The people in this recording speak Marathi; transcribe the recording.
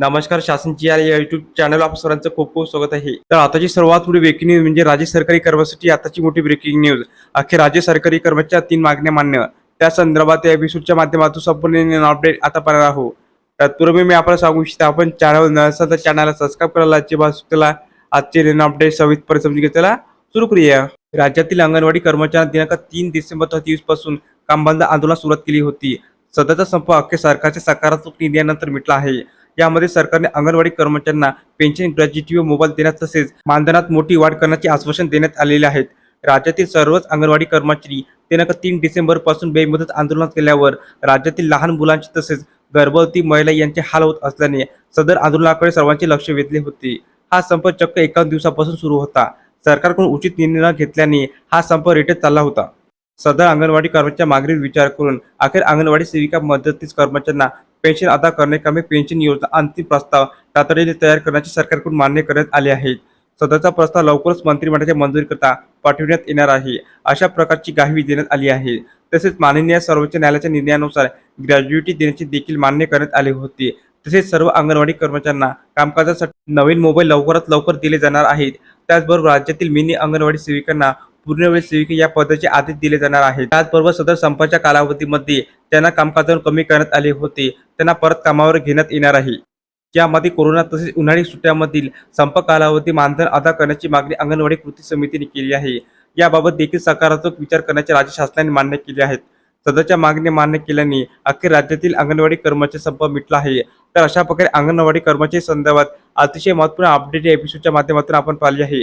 नमस्कार शासनची या युट्यूब चॅनल आप सर्वांचं खूप खूप स्वागत आहे. तर आताची सर्वात मोठी ब्रेकिंग न्यूज म्हणजे राज्य सरकारी कर्मचारी आताची मोठी ब्रेकिंग न्यूज अखेर राज्य सरकारी कर्मचाऱ्या तीन मागण्या मान्य. त्या संदर्भात या एपिसोडच्या माध्यमातून संपूर्ण अपडेट आता पाहणार आहोत. तत्पूर्वी मी आपल्याला सांगू इच्छितो आपण चॅनल नसेल तर चॅनलला सबस्क्राईब करायला अजिबात त्याला आजचे नवीन अपडेट सविस्तर समजून म्हणजे घेतला सुरू करूया. राज्यातील अंगणवाडी कर्मचाऱ्यांना दिनांक तीन डिसेंबर दोन हजारपासून काम बंद आंदोलन सुरुवात केली होती. सध्याचा संप अखेर सरकारच्या सकारात्मक निर्णयानंतर मिटला आहे. यामध्ये सरकारने अंगणवाडी कर्मचाऱ्यांना पेन्शन ग्रॅज्युटी व मोबाईल देण्यात तसेच मानधनात मोठी वाढ करण्याचे आश्वासन देण्यात आलेले आहेत. राज्यातील सर्वच अंगणवाडी कर्मचारी दिनांक तीन डिसेंबरपासून बेमुदत आंदोलन केल्यावर राज्यातील लहान मुलांचे तसेच गर्भवती महिला यांचे हाल होत असल्याने सदर आंदोलनाकडे सर्वांचे लक्ष वेधले होते. हा संप चक्क एका दिवसापासून सुरू होता. सरकारकडून उचित निर्णय न घेतल्याने हा संप रेटेत चालला होता. सदर अंगणवाडी कर्मचाऱ्यांच्या मागणीवर विचार करून अखेर अंगणवाडी सेविका मदतीस कर्मचाऱ्यांना पेन्शन अदा करणे कमी पेन्शन योजना अंतिम प्रस्ताव तातडीने तयार करण्याचे सरकारकडून मान्य करण्यात आले आहे. सदरचा प्रस्ताव लवकरच मंत्रिमंडळाच्या मंजुरीकरता पाठविण्यात येणार आहे अशा प्रकारची गाहवी देण्यात आली आहे. तसेच माननीय सर्वोच्च न्यायालयाच्या निर्णयानुसार ग्रॅज्युएटी देण्याचे देखील मान्य करण्यात आले होते. तसेच सर्व अंगणवाडी कर्मचाऱ्यांना कामकाजासाठी नवीन मोबाईल लवकरात लवकर दिले जाणार आहेत. त्याचबरोबर राज्यातील मिनी अंगणवाडी सेविकांना पूर्णवेळ सेविका या पदाचे आदेश दिले जाणार आहेत. त्याचबरोबर सदर संपाच्या कालावधीमध्ये त्यांना कामकाजावर कमी करण्यात आले होते. त्यांना परत कामावर घेण्यात येणार आहे. यामध्ये कोरोना तसेच उन्हाळी सुट्ट्यामधील संप कालावधी मानधन अदा करण्याची मागणी अंगणवाडी कृती समितीने केली आहे. याबाबत देखील सकारात्मक विचार करण्याचे राज्य शासनाने मान्य केले आहेत. सदरच्या मागणी मान्य केल्याने अखेर राज्यातील अंगणवाडी कर्मचारी संप मिटला आहे. तर अशा प्रकारे अंगणवाडी कर्मचारी संदर्भात अतिशय महत्त्वपूर्ण अपडेट या एपिसोडच्या माध्यमातून आपण पाहिली आहे.